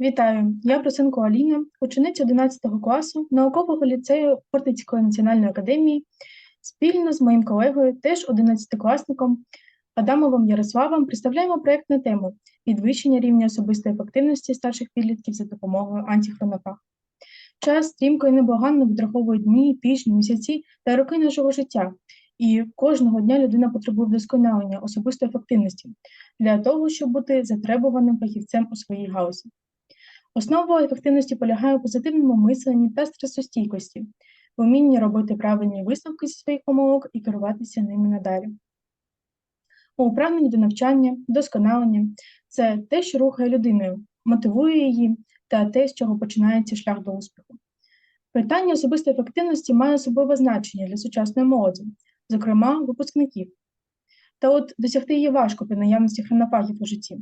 Вітаю, я Просенко Аліна, учениця 11 класу наукового ліцею Хортицької національної академії, спільно з моїм колегою, теж 11-класником Адамовим Ярославом, представляємо проєкт на тему підвищення рівня особистої ефективності старших підлітків за допомогою антихронопах. Час стрімко і неблаганно відраховує дні, тижні, місяці та роки нашого життя, і кожного дня людина потребує вдосконалення особистої ефективності для того, щоб бути затребуваним фахівцем у своїй галузі. Основа ефективності полягає у позитивному мисленні та стресостійкості, в умінні робити правильні висновки зі своїх помилок і керуватися ними надалі. У прагненні до навчання, досконалення це те, що рухає людиною, мотивує її та те, з чого починається шлях до успіху. Питання особистої ефективності має особливе значення для сучасної молоді, зокрема випускників. Та от досягти її важко при наявності хронопагів у житті.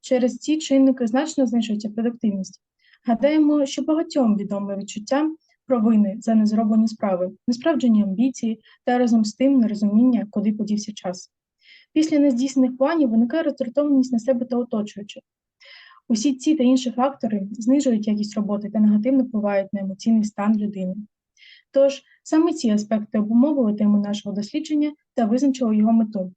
Через ці чинники значно знижується продуктивність. Гадаємо, що багатьом відоме відчуття провини за незроблені справи, несправджені амбіції та разом з тим нерозуміння, куди подівся час. Після нездійснених планів виникає роздратованість на себе та оточуючих. Усі ці та інші фактори знижують якість роботи та негативно впливають на емоційний стан людини. Тож саме ці аспекти обумовили тему нашого дослідження та визначили його мету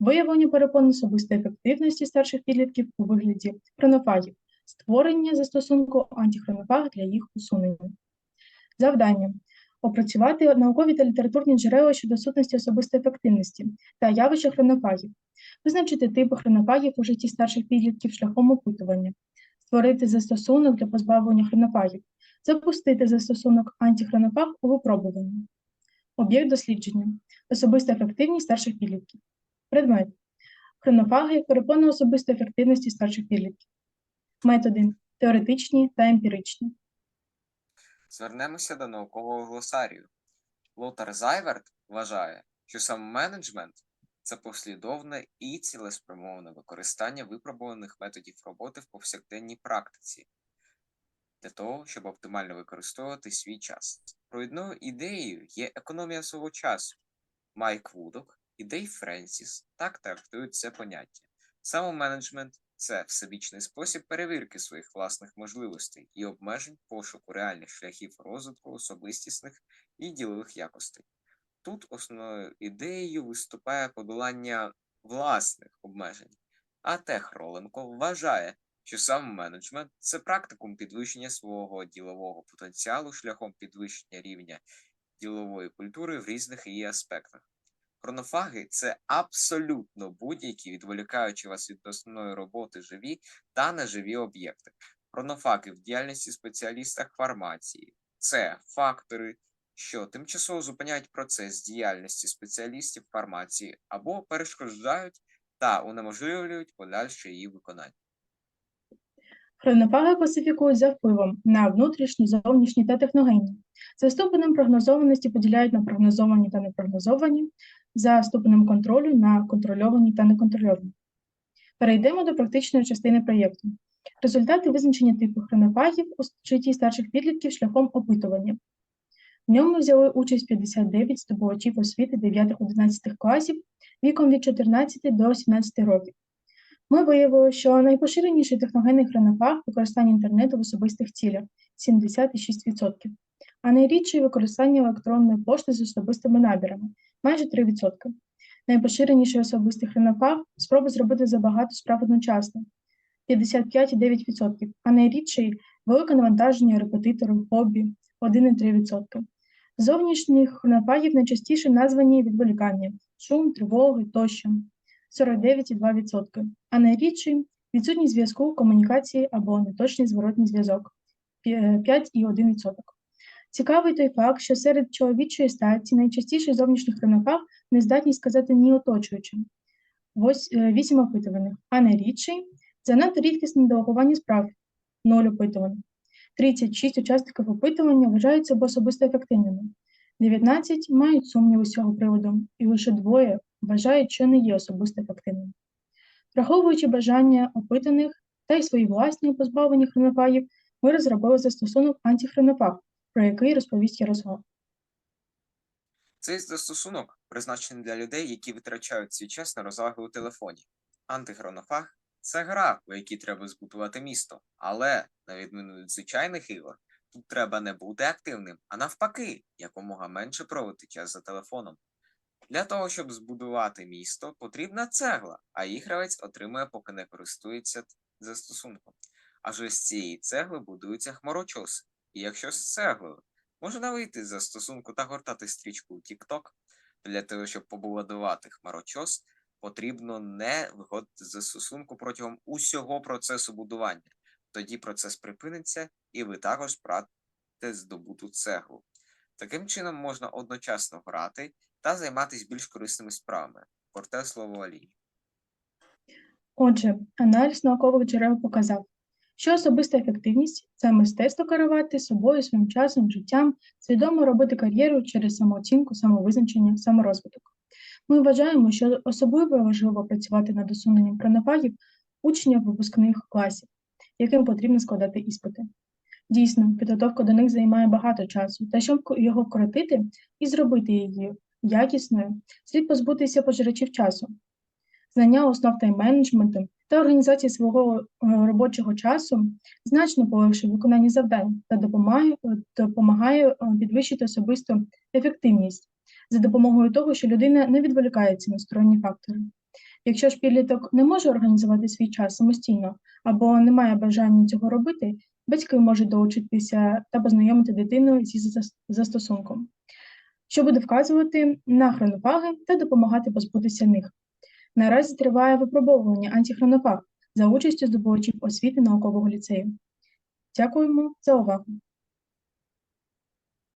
виявлення перепон особистої ефективності старших підлітків у вигляді хронофагів, створення застосунку антихронофаг для їх усунення. Завдання опрацювати наукові та літературні джерела щодо сутності особистої ефективності та явища хронофагів, визначити типи хронофагів у житті старших підлітків шляхом опитування, створити застосунок для позбавлення хронофагів, запустити застосунок антихронофаг у випробуванні. Об'єкт дослідження особиста ефективність старших підлітків. Предмет. Хронофаги перепона особистої ефективності старших підлітків. Методи теоретичні та емпіричні. Звернемося до наукового глосарію. Лотар Зайверт вважає, що самоменеджмент це послідовне і цілеспрямоване використання випробуваних методів роботи в повсякденній практиці для того, щоб оптимально використовувати свій час. Провідною ідеєю є економія свого часу. Майк Вудок і Дей Френсіс так трактують це поняття. Самоменеджмент це всебічний спосіб перевірки своїх власних можливостей і обмежень пошуку реальних шляхів розвитку особистісних і ділових якостей. Тут основною ідеєю виступає подолання власних обмежень, а Тех Роленко вважає, що самоменеджмент – це практикум підвищення свого ділового потенціалу шляхом підвищення рівня ділової культури в різних її аспектах. Хронофаги це абсолютно будь-які, відволікаючи вас від основної роботи живі та неживі об'єкти. Хронофаги в діяльності спеціаліста фармації це фактори, що тимчасово зупиняють процес діяльності спеціалістів фармації або перешкоджають та унеможливлюють подальше її виконання. Хронофаги класифікують за впливом на внутрішні, зовнішні та техногенні. За ступенем прогнозованості поділяють на прогнозовані та непрогнозовані, за ступенем контролю на контрольовані та неконтрольовані. Перейдемо до практичної частини проєкту. Результати визначення типу хронофагів у житті старших підлітків шляхом опитування. В ньому взяли участь 59 здобувачів освіти 9-11 класів віком від 14 до 17 років. Ми виявили, що найпоширеніший техногенний хронофаг використання інтернету в особистих цілях 76%, а найрідший використання електронної пошти з особистими набірами майже 3%. Найпоширеніший особистий хронофаг спроби зробити забагато справ одночасно 55,9%, а найрідший велике навантаження репетитору, хобі 1,3%. Зовнішніх хронофагів найчастіше названі відволікання, шум, тривоги тощо 49,2%, а найрідший відсутність зв'язку, комунікації або неточний зворотній зв'язок 5,1%. Цікавий той факт, що серед чоловічої статі найчастіший зовнішній хронофаг не здатні сказати ні оточуючим. Вісім опитуваних, а найрідший занадто рідкісне делегування справ 0 опитуваних. 36 учасників опитування вважають себе особисто ефективними, 19 мають сумніви з цього приводу, і лише двоє вважають, що не є особисто ефективними. Враховуючи бажання опитаних та й свої власні позбавлені хронофагів, ми розробили застосунок антихронофаг, про який розповість Ярослав. Цей застосунок призначений для людей, які витрачають свій час на розваги у телефоні. Антихронофаг Це гра, у якій треба збудувати місто, але, на відміну від звичайних ігор, тут треба не бути активним, а навпаки, якомога менше проводити час за телефоном. Для того, щоб збудувати місто, потрібна цегла, а її гравець отримує, поки не користується застосунком. Аж з цієї цегли будуються хмарочоси. І якщо з цеглою можна вийти з застосунку та гортати стрічку у TikTok, то для того, щоб побудувати хмарочос, потрібно не виходити з застосунку протягом усього процесу будування. Тоді процес припиниться, і ви також прагнете здобуту цеглу. Таким чином можна одночасно грати та займатися більш корисними справами. Порте слово Аліні. Отже, аналіз наукових джерел показав, що особиста ефективність це мистецтво керувати собою, своїм часом, життям, свідомо робити кар'єру через самооцінку, самовизначення, саморозвиток. Ми вважаємо, що особливо важливо працювати над усуненням пронападів учнів випускних класів, яким потрібно складати іспити. Дійсно, підготовка до них займає багато часу, та щоб його вкоротити і зробити її якісною, слід позбутися пожирачів часу. Знання основ тайм-менеджменту та організації свого е, робочого часу значно полегшує виконання завдань та допомагає, допомагає е, підвищити особисту ефективність за допомогою того, що людина не відволікається на сторонні фактори. Якщо ж підліток не може організувати свій час самостійно або не має бажання цього робити, батьки можуть долучитися та познайомити дитину зі застосунком, що буде вказувати на хронопаги та допомагати позбутися них. Наразі триває випробовування антихронопаг за участю здобувачів освіти наукового ліцею. Дякуємо за увагу.